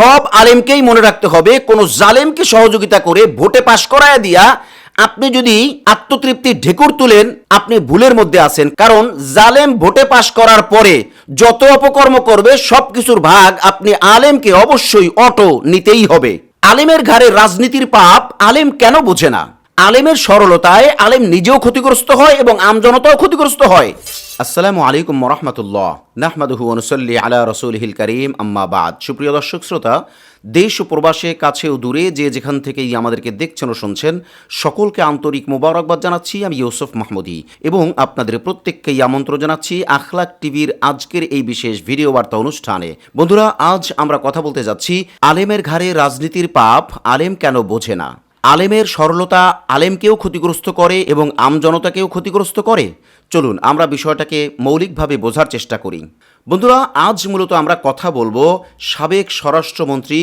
সব আলেমকেই মনে রাখতে হবে, কোনো জালেমকে সহযোগিতা করে ভোটে পাশ করায় দিয়া আপনি যদি আত্মতৃপ্তি ঢেকুর তুলেন, আপনি ভুলের মধ্যে আছেন। কারণ জালেম ভোটে পাশ করার পরে যত অপকর্ম করবে, সবকিছুর ভাগ আপনি আলেমকে অবশ্যই অটো নিতেই হবে। আলেমের ঘাড়ে রাজনীতির পাপ আলেম কেন বোঝে না? আলেমের সরলতায় আলেম নিজেও ক্ষতিগ্রস্ত হয় এবং আমজনতাও ক্ষতিগ্রস্ত হয়। আসসালামু আলাইকুম রহমতুল্লাহ। নাহমাদুহু অনুসল্লি আলা রসুলহিল করিম। আম্মা বাদ। সুপ্রিয় দর্শক, শ্রোতা, দেশ ও প্রবাসে, কাছে ও দূরে যে যেখান থেকেই আমাদেরকে দেখছেন ও শুনছেন, সকলকে আন্তরিক মোবারকবাদ জানাচ্ছি। আমি ইউসুফ মাহমুদি এবং আপনাদের প্রত্যেককেই আমন্ত্রণ জানাচ্ছি আখলাক টিভির আজকের এই বিশেষ ভিডিও বার্তা অনুষ্ঠানে। বন্ধুরা, আজ আমরা কথা বলতে যাচ্ছি আলেমের ঘাড়ে রাজনীতির পাপ, আলেম কেন বোঝে না? আলেমের সরলতা আলেমকেও ক্ষতিগ্রস্ত করে এবং আমজনতাকেও ক্ষতিগ্রস্ত করে? চলুন, আমরা বিষয়টাকে মৌলিকভাবে বোঝার চেষ্টা করি। বন্ধুরা, আজ মূলত আমরা কথা বলব সাবেক স্বরাষ্ট্রমন্ত্রী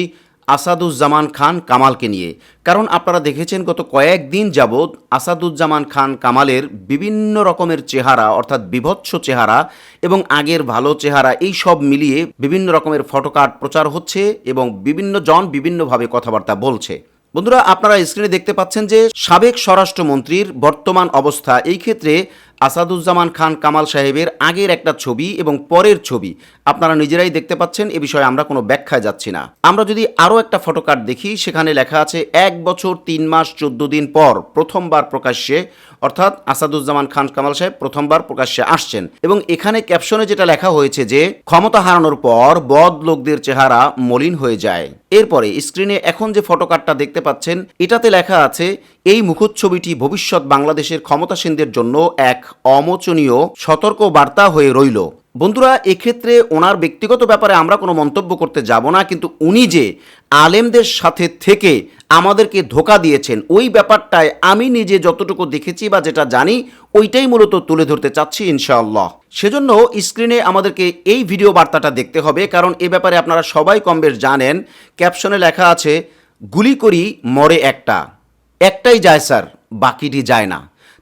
আসাদুজ্জামান খান কামালকে নিয়ে। কারণ আপনারা দেখেছেন, গত কয়েকদিন যাবৎ আসাদুজ্জামান খান কামালের বিভিন্ন রকমের চেহারা, অর্থাৎ বিভৎস চেহারা এবং আগের ভালো চেহারা, এই সব মিলিয়ে বিভিন্ন রকমের ফটোকার্ড প্রচার হচ্ছে এবং বিভিন্ন জন বিভিন্নভাবে কথাবার্তা বলছে। বন্ধুরা, আপনারা স্ক্রিনে দেখতে পাচ্ছেন যে সাবেক স্বরাষ্ট্রমন্ত্রীর বর্তমান অবস্থা। এই ক্ষেত্রে আসাদুজ্জামান খান কামাল সাহেবের আগের একটা ছবি এবং পরের ছবি আপনারা নিজেরাই দেখতে পাচ্ছেন, এ বিষয়ে আমরা কোনো ব্যাখ্যায় যাচ্ছি না। আমরা যদি আরও একটা ফটোকার্ড দেখি, সেখানে লেখা আছে, এক বছর তিন মাস চোদ্দ দিন পর প্রথমবার প্রকাশ্যে, অর্থাৎ আসাদুজ্জামান খান কামাল সাহেব প্রথমবার প্রকাশ্যে আসছেন। এবং এখানে ক্যাপশনে যেটা লেখা হয়েছে যে, ক্ষমতা হারানোর পর বদ লোকদের চেহারা মলিন হয়ে যায়। এরপরে স্ক্রিনে এখন যে ফটোকার্ডটা দেখতে পাচ্ছেন, এটাতে লেখা আছে, এই মুখোচ্ছবিটি ভবিষ্যৎ বাংলাদেশের ক্ষমতাসীনদের জন্য এক অমোচনীয় সতর্ক বার্তা হয়ে রইল। বন্ধুরা, এক্ষেত্রে ওনার ব্যক্তিগত ব্যাপারে আমরা কোনো মন্তব্য করতে যাব না, কিন্তু উনি যে আলেমদের সাথে থেকে আমাদেরকে ধোকা দিয়েছেন, ওই ব্যাপারটায় আমি নিজে যতটুকু দেখেছি বা যেটা জানি, ওইটাই মূলত তুলে ধরতে চাচ্ছি ইনশাআল্লাহ। সেজন্য স্ক্রিনে আমাদেরকে এই ভিডিও বার্তাটা দেখতে হবে, কারণ এ ব্যাপারে আপনারা সবাই কম বেশ জানেন। ক্যাপশনে লেখা আছে, গুলি করি মরে একটা। একটাই যায় স্যার, বাকিটি যায় না।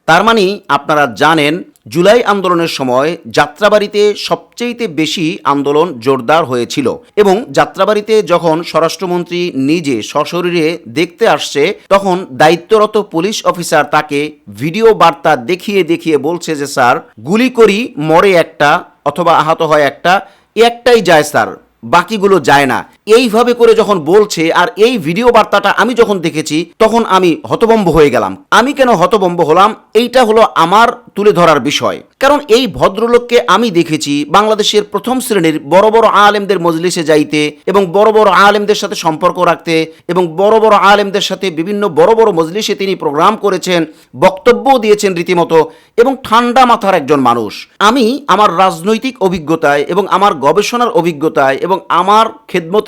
তার মানে আপনারা জানেন, জুলাই আন্দোলনের সময় যাত্রাবাড়িতে সবচেয়েতে বেশি আন্দোলন জোরদার হয়েছিল এবং যাত্রাবাড়িতে যখন স্বরাষ্ট্রমন্ত্রী নিজে সশরীরে দেখতে আসছে, তখন দায়িত্বরত পুলিশ অফিসার তাকে ভিডিও বার্তা দেখিয়ে দেখিয়ে বলছে যে, স্যার, গুলি করি, মরে একটা অথবা আহত হয় একটা একটাই যায়, স্যার, বাকিগুলো যায় না। এইভাবে করে যখন বলছে আর এই ভিডিও বার্তাটা আমি যখন দেখেছি, তখন আমি হতবম্ব হয়ে গেলাম। আমি কেন হতবম্ব হলাম? এইটা হলো আমার তুলে ধরার বিষয়। কারণ এই ভদ্রলোককে আমি দেখেছি বাংলাদেশের প্রথম শ্রেণির বড় বড় আলেমদের মজলিসে যাইতে এবং বড় বড় আলেমদের সাথে সম্পর্ক রাখতে এবং বড় বড় আলেমদের সাথে বিভিন্ন বড় বড় মজলিসে তিনি প্রোগ্রাম করেছেন বক্তব্যও দিয়েছেন রীতিমতো এবং ঠান্ডা মাথার একজন মানুষ। আমি আমার রাজনৈতিক অভিজ্ঞতায় এবং আমার গবেষণার অভিজ্ঞতায় এবং আমার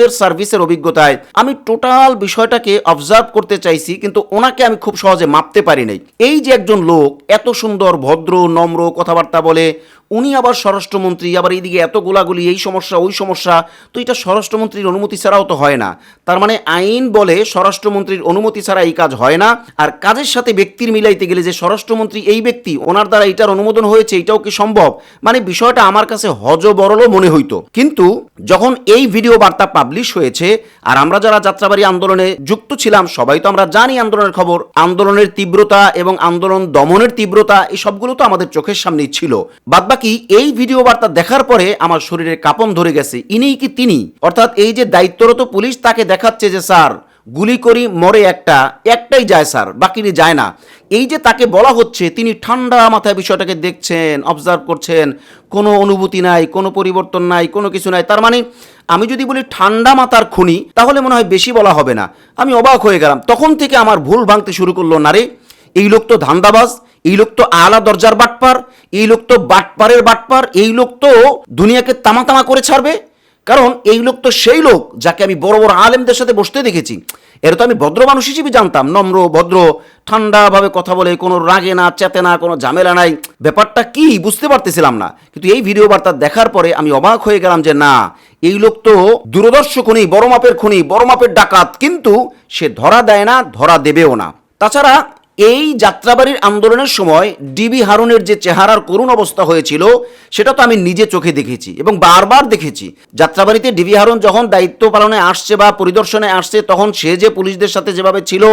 খেদমতের সার্ভিসের অভিজ্ঞতায়। আমি টোটাল বিষয়টাকে অবজার্ভ করতে চাইছি, কিন্তু ওনাকে আমি খুব সহজে মাপতে পারি নাই। এই যে একজন লোক এত সুন্দর, ভদ্র, নম্র কথাবার্তা বলে উনি আবার স্বরাষ্ট্রমন্ত্রী, আবার এইদিকে এত গোলাগুলি, এই সমস্যা, ওই সমস্যা, তো এটা স্বরাষ্ট্রমন্ত্রীর অনুমতি ছাড়াও তো হয় না। তার মানে আইন বলে স্বরাষ্ট্রমন্ত্রীর অনুমতি ছাড়া এই কাজ হয় না। আর কাজের সাথে ব্যক্তির মিলাইতে গেলে যে স্বরাষ্ট্রমন্ত্রী এই ব্যক্তি, ওনার দ্বারা এটার অনুমোদন হয়েছে, এটাও কি সম্ভব? মানে বিষয়টা আমার কাছে হজ বরলও মনে হইতো। কিন্তু যখন এই ভিডিও বার্তা পাবলিশ হয়েছে, আর আমরা যারা যাত্রাবাড়ি আন্দোলনে যুক্ত ছিলাম, সবাই তো আমরা জানি আন্দোলনের খবর। আন্দোলনের তীব্রতা এবং আন্দোলন দমনের তীব্রতা, এই সবগুলো তো আমাদের চোখের সামনেই ছিল। বাদবাকি এই ভিডিও বার্তা দেখার পরে আমার শরীরে কাপন ধরে গেছে। ইনিই কি তিনি? অর্থাৎ এই যে দায়িত্বরত পুলিশ তাকে দেখাচ্ছে যে, স্যার, গুলি করি, মরে একটা, একটাই যায়, স্যার, বাকিটি যায় না। এই যে তাকে বলা হচ্ছে, তিনি ঠান্ডা মাথায় বিষয়টাকে দেখছেন অবজার্ভ করছেন, কোনো অনুভূতি নাই, কোনো পরিবর্তন নাই, কোনো কিছু নাই। তার মানে আমি যদি বলি ঠান্ডা মাথার খুনি, তাহলে মনে হয় বেশি বলা হবে না। আমি অবাক হয়ে গেলাম। তখন থেকে আমার ভুল ভাঙতে শুরু করল, না রে, এই লোক তো ধান্দাবাজ এই লোক তো আলা দরজার বাটপার, এই লোক তো বাটপারের বাটপার, এই লোক তো দুনিয়াকে তামা তামা করে ছাড়বে। কারণ এই লোক তো সেই লোক যাকে আমি বড় বড় আলেমদের সাথে বসতে দেখেছি। এর তো আমি ভদ্র মানুষ হিসেবে জানতাম, নম্র, ভদ্র, ঠান্ডাভাবে কথা বলে, কোনো রাগে না, চেতে না, কোনো ঝামেলা নাই। ব্যাপারটা কি বুঝতে পারতেছিলাম না। কিন্তু এই ভিডিও বার্তা দেখার পরে আমি অবাক হয়ে গেলাম যে না, এই লোক তো দূরদর্শ খুনি বড় মাপের খুনি, বড় মাপের ডাকাত, কিন্তু সে ধরা দেয় না, ধরা দেবেও না। তাছাড়া এই যাত্রাবাড়ির আন্দোলনের সময় ডিবি হারুনের যে চেহারার করুণ অবস্থা হয়েছিল, সেটা তো আমি নিজে চোখে দেখেছি এবং বারবার দেখেছি। যাত্রাবাড়িতে ডিবি হারুন যখন দায়িত্ব পালনে আসছে বা পরিদর্শনে আসছে, তখন সে যে পুলিশদের সাথে যেভাবে ছিল,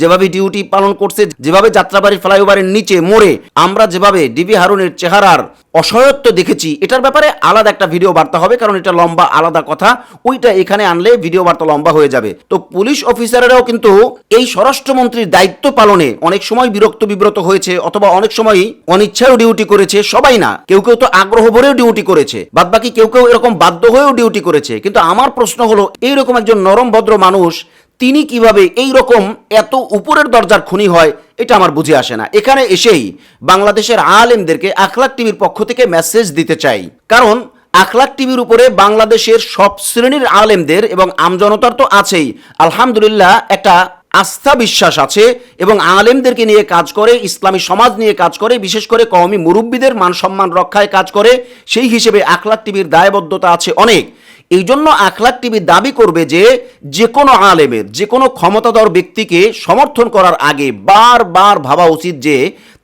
যেভাবে ডিউটি পালন করছে, যেভাবে যাত্রাবাড়ির ফ্লাইওভারের নিচে মোড়ে, আমরা যেভাবে ডিবি হারুনের চেহারার অসহায়ত্ব দেখেছি। এটার ব্যাপারে আলাদা একটা ভিডিও বার্তা হবে, কারণ এটা লম্বা, আলাদা কথা। ওইটা এখানে আনলে ভিডিও বার্তা লম্বা হয়ে যাবে। তো পুলিশ অফিসারেরাও কিন্তু এই স্বরাষ্ট্রমন্ত্রীর দায়িত্ব পালনে অনেক সময় বিরক্ত বিব্রত হয়েছে, অথবা অনেক সময় অনিচ্ছায়ও ডিউটি করেছে, সবাই না। কেউ কেউ তো আগ্রহ ভরেও ডিউটি করেছে। বাদ বাকি কেউ কেউ এরকম বাধ্য হয়েও ডিউটি করেছে। কিন্তু আমার প্রশ্ন হলো, এইরকম একজন নরম, ভদ্র মানুষ তিনি কীভাবে এই রকম এত উপরের দরজার খুনি হয়, এটা আমার বুঝে আসে না। এখানে এসেই বাংলাদেশের আলেমদেরকে আখলাক টিভির পক্ষ থেকে মেসেজ দিতে চাই। কারণ আখলাক টিভির উপরে বাংলাদেশের সব শ্রেণির আলেমদের এবং আমজনতার তো আছেই। আলহামদুলিল্লাহ, একটা আস্থা বিশ্বাস আছে এবং আলেমদেরকে নিয়ে কাজ করে, ইসলামী সমাজ নিয়ে কাজ করে, বিশেষ করে কওমি মুরব্বীদের মান সম্মান রক্ষায় কাজ করে, সেই হিসেবে আখলাক টিভির দায়বদ্ধতা আছে অনেক। এই জন্য আখলাক টিভি দাবি করবে যে যে কোনো আলেমের যে কোনো ক্ষমতাধর ব্যক্তিকে সমর্থন করার আগে বারবার ভাবা উচিত যে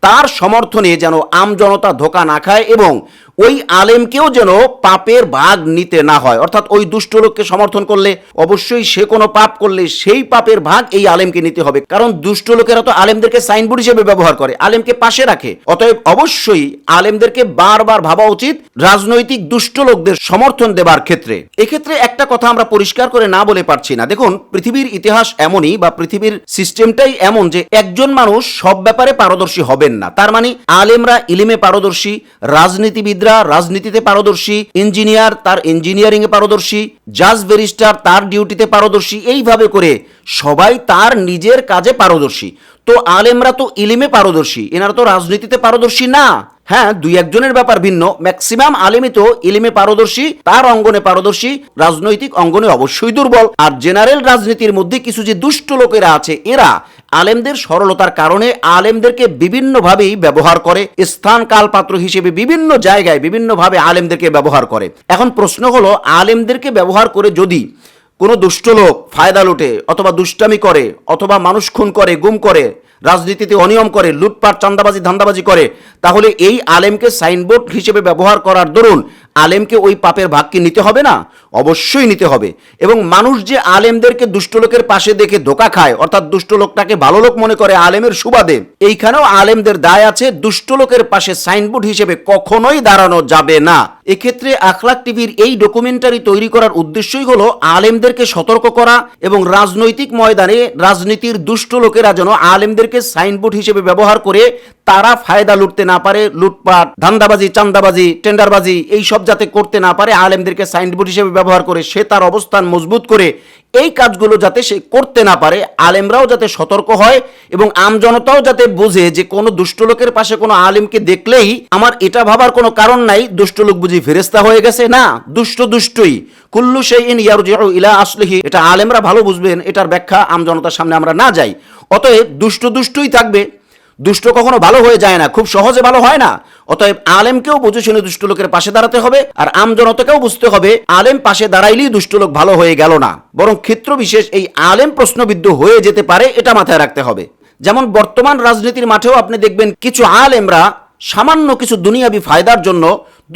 তার সমর্থনে যেন আমজনতা ধোকা না খায় এবং ওই আলেমকেও যেন পাপের ভাগ নিতে না হয়। অর্থাৎ ওই দুষ্ট লোককে সমর্থন করলে অবশ্যই সে কোনো পাপ করলে সেই পাপের ভাগ এই আলেমকে নিতে হবে। কারণ দুষ্ট লোকেরা তো আলেমদেরকে সাইনবোর্ড হিসেবে ব্যবহার করে, আলেমকে পাশে রাখে। অতএব অবশ্যই আলেমদেরকে বারবার ভাবা উচিত রাজনৈতিক দুষ্ট লোকদের সমর্থন দেবার ক্ষেত্রে। এক্ষেত্রে একটা কথা আমরা পরিষ্কার করে না বলে পারছি না। দেখুন, পৃথিবীর ইতিহাস এমনই বা পৃথিবীর সিস্টেমটাই এমন যে একজন মানুষ সব ব্যাপারে পারদর্শী হবেন না। তার মানে আলেমরা ইলিমে পারদর্শী, রাজনীতিবিদরা রাজনীতিতে পারদর্শী, ইঞ্জিনিয়ার তার ইঞ্জিনিয়ারিং এ পারদর্শী, জাজ ব্যারিস্টার তার ডিউটিতে পারদর্শী, এইভাবে করে সবাই তার নিজের কাজে পারদর্শী। তো আলেমরা তো ইলিমে পারদর্শী, এনারা তো রাজনীতিতে পারদর্শী না। হ্যাঁ দুই একজনের ব্যাপার ভিন্ন। ম্যাক্সিমাম আলেমই তো ইলিমে পারদর্শী, তার অঙ্গনে পারদর্শী, রাজনৈতিক অঙ্গনে অবশ্যই দুর্বল। আর জেনারেল রাজনীতির মধ্যে কিছু যে দুষ্ট লোকেরা আছে, এরা আলেমদের সরলতার কারণে আলেমদেরকে বিভিন্নভাবেই ব্যবহার করে, স্থান কাল পাত্র হিসেবে বিভিন্ন জায়গায় বিভিন্নভাবে আলেমদেরকে ব্যবহার করে। এখন প্রশ্ন হলো, আলেমদেরকে ব্যবহার করে যদি কোনো দুষ্ট লোক ফায়দা লুটে, অথবা দুষ্টামি করে, অথবা মানুষ খুন করে, গুম করে, রাজনীতিতে অনিয়ম করে, লুটপাট চান্দাবাজি ধান্দাবাজি করে, তাহলে এই আলেমকে সাইনবোর্ড হিসেবে ব্যবহার করার দরুন আলেমকে ওই পাপের ভাগ কি নিতে হবে না? অবশ্যই নিতে হবে। এবং মানুষ যে আলেমদেরকে দুষ্ট লোকের পাশে দেখে ধোকা খায়, অর্থাৎ দুষ্ট লোকটাকে ভালো লোক মনে করে আলেমের সুবাদে, এইখানেও আলেমদের দায় আছে দুষ্ট লোকের পাশে সাইনবোর্ড হিসেবে কখনোই দাঁড়ানো যাবে না। এক্ষেত্রে আখলাক টিভির এই ডকুমেন্টারি তৈরি করার উদ্দেশ্যই হলো আলেমদেরকে সতর্ক করা এবং রাজনৈতিক ময়দানে রাজনীতির দুষ্ট লোকেরা যেন আলেমদেরকে সাইনবোর্ড হিসেবে ব্যবহার করে তারা ফায়দা লুটতে না পারে, লুটপাট, ধান্দাবাজি, চান্দাবাজি, টেন্ডারবাজি এই সব যাতে করতে না পারে, আলেমদেরকে সাইনবোর্ড হিসেবে ব্যবহার করে সে তার অবস্থান মজবুত করে এই কাজগুলো যাতে সে করতে না পারে, আলেমরাও যাতে সতর্ক হয় এবং আমজনতাও যাতে বোঝে যে কোনো দুষ্ট লোকের পাশে কোনো আলেমকে দেখলেই আমার এটা ভাবার কোনো কারণ নাই, দুষ্ট লোক বুঝি ফেরেস্তা হয়ে গেছে। না, দুষ্ট দুষ্টই। কুল্লু সেই ইন ইলা আসলিহি। এটা আলেমরা ভালো বুঝবেন, এটার ব্যাখ্যা আমজনতার সামনে আমরা না যাই। অতএব দুষ্ট দুষ্টই থাকবে। দুষ্ট কখনো ভালো হয়ে যায় না, খুব সহজে ভালো হয় না। অতএব আলেমকেও বুঝে শুনে দুষ্ট লোকের পাশে দাঁড়াতে হবে আর আমজনতাকেও বুঝতে হবে, আলেম পাশে দাঁড়াইলেই দুষ্ট লোক ভালো হয়ে গেল না। বরং ক্ষেত্র বিশেষ এই আলেম প্রশ্নবিদ্ধ হয়ে যেতে পারে, এটা মাথায় রাখতে হবে। যেমন বর্তমান রাজনীতির মাঠেও আপনি দেখবেন কিছু আলেমরা সামান্য কিছু দুনিয়াবি ফায়দার জন্য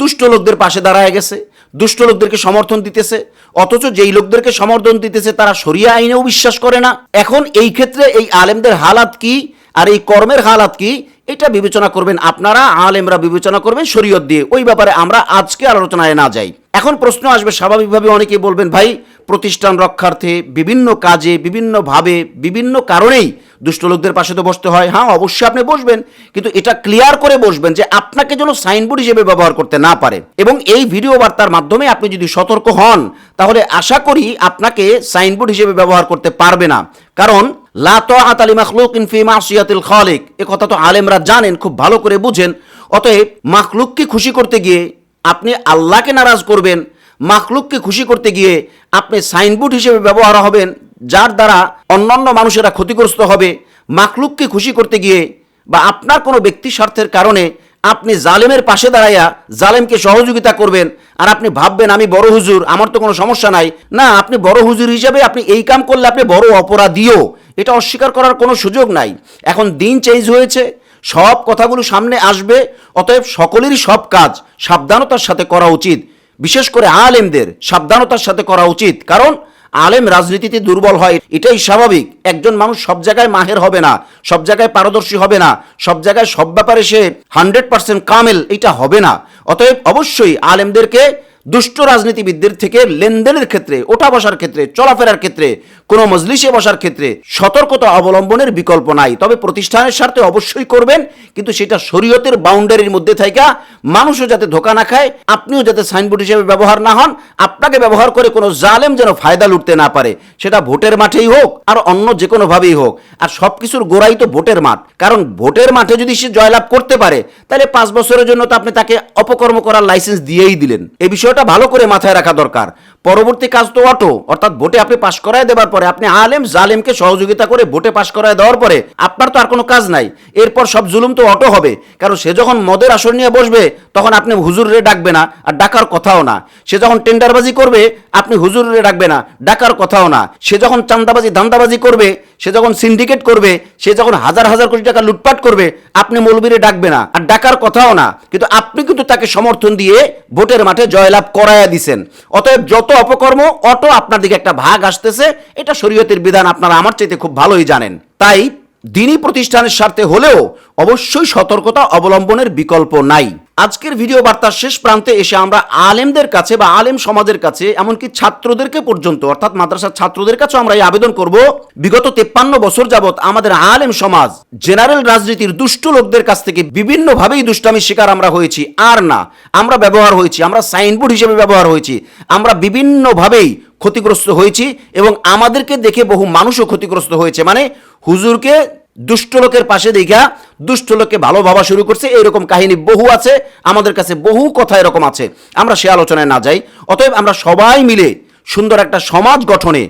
দুষ্ট লোকদের পাশে দাঁড়ায় গেছে, দুষ্ট লোকদেরকে সমর্থন দিতেছে, অথচ যেই লোকদেরকে সমর্থন দিতেছে তারা সরিয়া আইনেও বিশ্বাস করে না। এখন এই ক্ষেত্রে এই আলেমদের হালাত কি? আর এই কর্মের হালাত কি? এটা বিবেচনা করবেন আপনারা, আলেমরা বিবেচনা করবেন শরীয়ত দিয়ে। ওই ব্যাপারে আমরা আজকে আলোচনায় না যাই। এখন প্রশ্ন আসবে, স্বাভাবিকভাবে অনেকে বলবেন, ভাই, প্রতিষ্ঠান রক্ষার্থে বিভিন্ন কাজে, বিভিন্নভাবে, বিভিন্ন কারণেই দুষ্ট লোকদের পাশে তো বসতে হয়। হ্যাঁ অবশ্যই আপনি বসবেন, কিন্তু এটা ক্লিয়ার করে বসবেন যে আপনাকে যেন সাইনবোর্ড হিসেবে ব্যবহার করতে না পারে। এবং এই ভিডিও বার্তার মাধ্যমে আপনি যদি সতর্ক হন, তাহলে আশা করি আপনাকে সাইনবোর্ড হিসেবে ব্যবহার করতে পারবে না। কারণ খালিক। এ কথা তো আলেমরা জানেন, খুব ভালো করে বুঝেন। অতএব মাখলুককে খুশি করতে গিয়ে আপনি আল্লাহকে নারাজ করবেন। মাখলুককে খুশি করতে গিয়ে আপনি সাইনবোর্ড হিসেবে ব্যবহার হবেন, যার দ্বারা অন্যান্য মানুষেরা ক্ষতিগ্রস্ত হবে। মাখলুককে খুশি করতে গিয়ে বা আপনার কোনো ব্যক্তি স্বার্থের কারণে আপনি জালেমের পাশে দাঁড়াইয়া জালেমকে সহযোগিতা করবেন আর আপনি ভাববেন, আমি বড় হুজুর, আমার তো কোনো সমস্যা নাই। না, আপনি বড় হুজুর হিসাবে আপনি এই কাম করলে আপনি বড় অপরাধীও। এটা অস্বীকার করার কোনো সুযোগ নাই। এখন দিন চেঞ্জ হয়েছে, সব কথাগুলো সামনে আসবে, অতএব সকলেরই সব কাজ সাবধানতার সাথে করা উচিত। বিশেষ করে আলেমদের সাবধানতার সাথে করা উচিত। কারণ আলেম রাজনীতিতে দুর্বল হয়, এটাই স্বাভাবিক। একজন মানুষ সব জায়গায় মাহের হবে না, সব জায়গায় পারদর্শী হবে না, সব জায়গায় সব ব্যাপারে সে হান্ড্রেড পার্সেন্ট কামেল, এটা হবে না। অতএব অবশ্যই আলেমদেরকে দুষ্ট রাজনীতিবিদদের থেকে লেনদেনের ক্ষেত্রে, ওঠা বসার ক্ষেত্রে, চলাফেরার ক্ষেত্রে, কোনো মজলিসে বসার ক্ষেত্রে সতর্কতা অবলম্বনের বিকল্প নাই। তবে প্রতিষ্ঠানের স্বার্থে অবশ্যই করবেন, কিন্তু সেটা শরীয়তের বাউন্ডারির মধ্যে থাকা মানুষও যাতে ধোকা না খায়, আপনিও যাতে সাইনবোর্ড হিসেবে ব্যবহার না হন, আপনাকে ব্যবহার করে কোনো জালেম যেন ফায়দা লুটতে না পারে। সেটা ভোটের মাঠেই হোক, আর অন্য যে কোনোভাবেই হোক। আর সব কিছুর গোড়াই তো ভোটের মাঠ। কারণ ভোটের মাঠে যদি সে জয়লাভ করতে পারে, তাহলে পাঁচ বছরের জন্য তো আপনি তাকে অপকর্ম করার লাইসেন্স দিয়েই দিলেন। এই বিষয়টা ভালো করে মাথায় রাখা দরকার। পরবর্তী কাজ তো অটো অর্থাৎ ভোটে আপনি পাশ করায় দেওয়ার পরে, আপনি আলেম, জালেমকে সহযোগিতা করে ভোটে পাশ করায় দেওয়ার পরে, আপনার তো আর কোনো কাজ নাই। এরপর সব জুলুম তো অটো হবে। কারণ সে যখন মদের আসর নিয়ে বসবে, তখন আপনি হুজুরে ডাকবে না, আর ডাকার কথাও না। সে যখন টেন্ডারবাজি করবে, আপনি হুজুরে ডাকবে না, ডাকার কথাও না। সে যখন চান্দাবাজি, ধান্দাবাজি করবে সে যখন সিন্ডিকেট করবে, সে যখন হাজার হাজার কোটি টাকা লুটপাট করবে, আপনি মৌলবীরে ডাকবে না। আর ডাকার কথাও না। কিন্তু আপনি কিন্তু তাকে সমর্থন দিয়ে ভোটের মাঠে জয়লাভ করাইয়া দিছেন। অতএব যত অপকর্ম, অটো আপনার দিকে একটা ভাগ আসতেছে। এটা শরীয়তের বিধান, আপনারা আমার চাইতে খুব ভালোই জানেন। তাই দিনী প্রতিষ্ঠানের স্বার্থে হলেও অবশ্যই সতর্কতা অবলম্বনের বিকল্প নাই। আজকের ভিডিও বার্তার শেষ প্রান্তে এসে আমরা আলেমদের কাছে বা আলেম সমাজের কাছে, এমনকি ছাত্রদেরকে পর্যন্ত, অর্থাৎ মাদ্রাসার ছাত্রদের কাছেও আমরা এই আবেদন করব। বিগত তেপ্পান্ন বছর যাবৎ আমাদের আলেম সমাজ, জেনারেল রাজনীতির দুষ্ট লোকদের কাছ থেকে বিভিন্নভাবেই দুষ্টামির শিকার আমরা হয়েছি। আর না, আমরা ব্যবহার হয়েছি, আমরা সাইনবোর্ড হিসেবে ব্যবহার হয়েছি। আমরা বিভিন্নভাবেই ক্ষতিগ্রস্ত হয়েছি এবং আমাদেরকে দেখে বহু মানুষও ক্ষতিগ্রস্ত হয়েছে। মানে হুজুরকে দুষ্ট লোকের পাশে দেখা দুষ্ট লোককে ভালো ভাবা শুরু করছে। এরকম কাহিনী বহু আছে। আমাদের কাছে বহু কথা এরকম আছে। আমরা সে আলোচনায় না যাই। অতএব আমরা সবাই মিলে সুন্দর একটা সমাজ গঠনে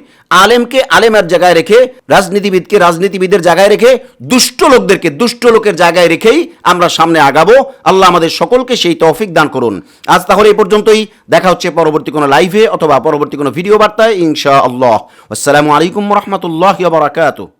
আলেমকে আলেমের জায়গায় রেখে, রাজনীতিবিদকে রাজনীতিবিদের জায়গায় রেখে, দুষ্ট লোকদেরকে দুষ্ট লোকের জায়গায় রেখেই আমরা সামনে আগাবো। আল্লাহ আমাদের সকলকে সেই তৌফিক দান করুন। আজ তাহলে এই পর্যন্তই। দেখা হচ্ছে পরবর্তী কোনো লাইভে অথবা পরবর্তী কোনো ভিডিও বার্তায় ইনশা আল্লাহ আসসালামু আলাইকুম রহমতুল্লাহ বারাকাতুহ।